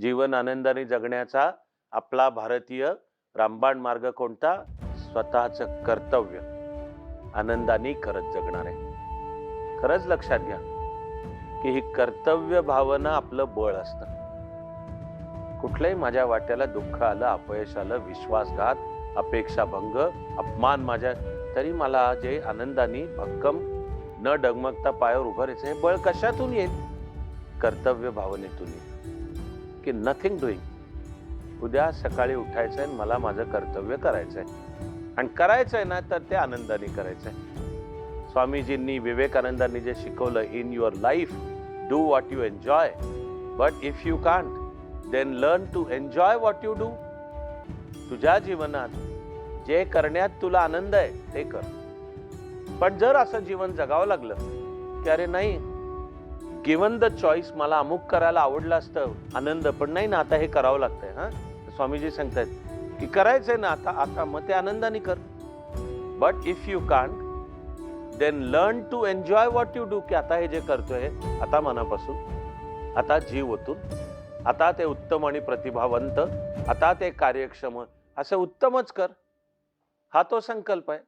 जीवन आनंदाने जगण्याचा आपला भारतीय रामबाण मार्ग कोणता? स्वतःचं कर्तव्य. आनंदाने करत जगणार. आहे खरंच लक्षात घ्या की ही कर्तव्य भावना आपलं बळ असतं. कुठल्याही माझ्या वाट्याला दुःख आलं अपयश आलं विश्वासघात अपेक्षाभंग अपमान माझ्या तरी मला जे आनंदाने भक्कम न डगमगता पायावर उभं राहायचं हे बळ कशातून येईल? कर्तव्य भावनेतून येईल. की नथिंग डुईंग उद्या सकाळी उठायचं आहे मला माझं कर्तव्य करायचं आहे आणि करायचं आहे ना तर ते आनंदाने करायचं आहे स्वामीजींनी विवेकानंदांनी जे शिकवलं in your life do what you enjoy but if you can't then learn to enjoy what you do तुझ्या जीवनात जे करण्यात तुला आनंद आहे ते कर. पण जर असं जीवन जगावं लागलं की अरे नाही गिवन द चॉईस मला अमुक करायला आवडलं असतं. आनंद पण नाही ना आता हे करावं लागतंय हां? स्वामीजी सांगतायत की करायचंय ना आता आता मग ते आनंदाने कर. But if you can't then learn to enjoy what you do की आता हे जे करतोय आता मनापासून आता जीव ओतून आता ते उत्तम आणि प्रतिभावंत आता ते कार्यक्षम असं उत्तमच कर. हा तो संकल्प आहे.